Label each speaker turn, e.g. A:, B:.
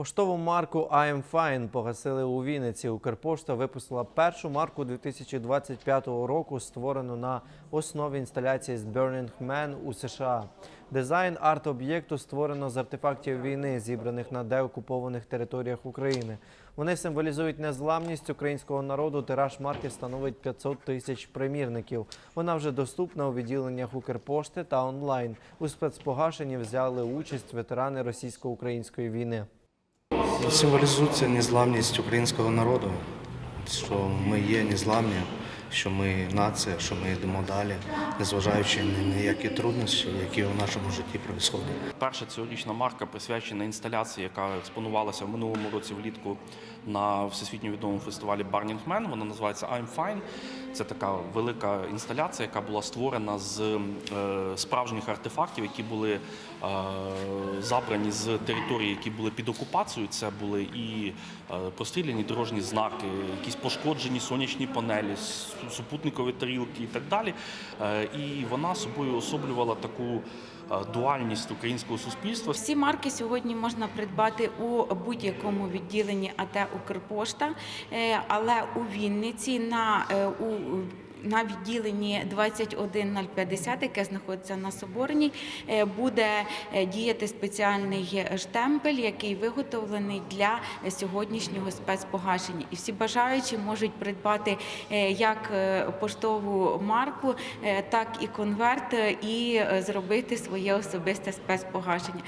A: Поштову марку «I'm Fine» погасили у Вінниці. Укрпошта випустила першу марку 2025 року, створену на основі інсталяції з Burning Man у США. Дизайн арт-об'єкту створено з артефактів війни, зібраних на деокупованих територіях України. Вони символізують незламність українського народу. Тираж марки становить 500 тисяч примірників. Вона вже доступна у відділеннях Укрпошти та онлайн. У спецпогашенні взяли участь ветерани російсько-української війни.
B: Символізується незламність українського народу, що ми є незламні, що ми нація, що ми йдемо далі, незважаючи на які труднощі, які у нашому житті відбуваються.
C: Перша цьогорічна марка присвячена інсталяції, яка експонувалася в минулому році влітку на всесвітньо відомому фестивалі Burning Man. Вона називається I'm Fine. Це така велика інсталяція, яка була створена з е, справжніх артефактів, які були е, забрані з територій, які були під окупацією. Це були і е, простріляні дорожні знаки, якісь пошкоджені сонячні панелі, супутникові тарілки і так далі. Е, і вона собою особлювала таку е, дуальність українського суспільства.
D: Всі марки сьогодні можна придбати у будь-якому відділенні АТ Укрпошта, Е, але у Вінниці на у на відділенні 21050, яке знаходиться на Соборній, е, буде е, діяти спеціальний штемпель, який виготовлений для сьогоднішнього спецпогашення. І всі бажаючі можуть придбати е, як поштову марку, так і конверт, і зробити своє особисте спецпогашення.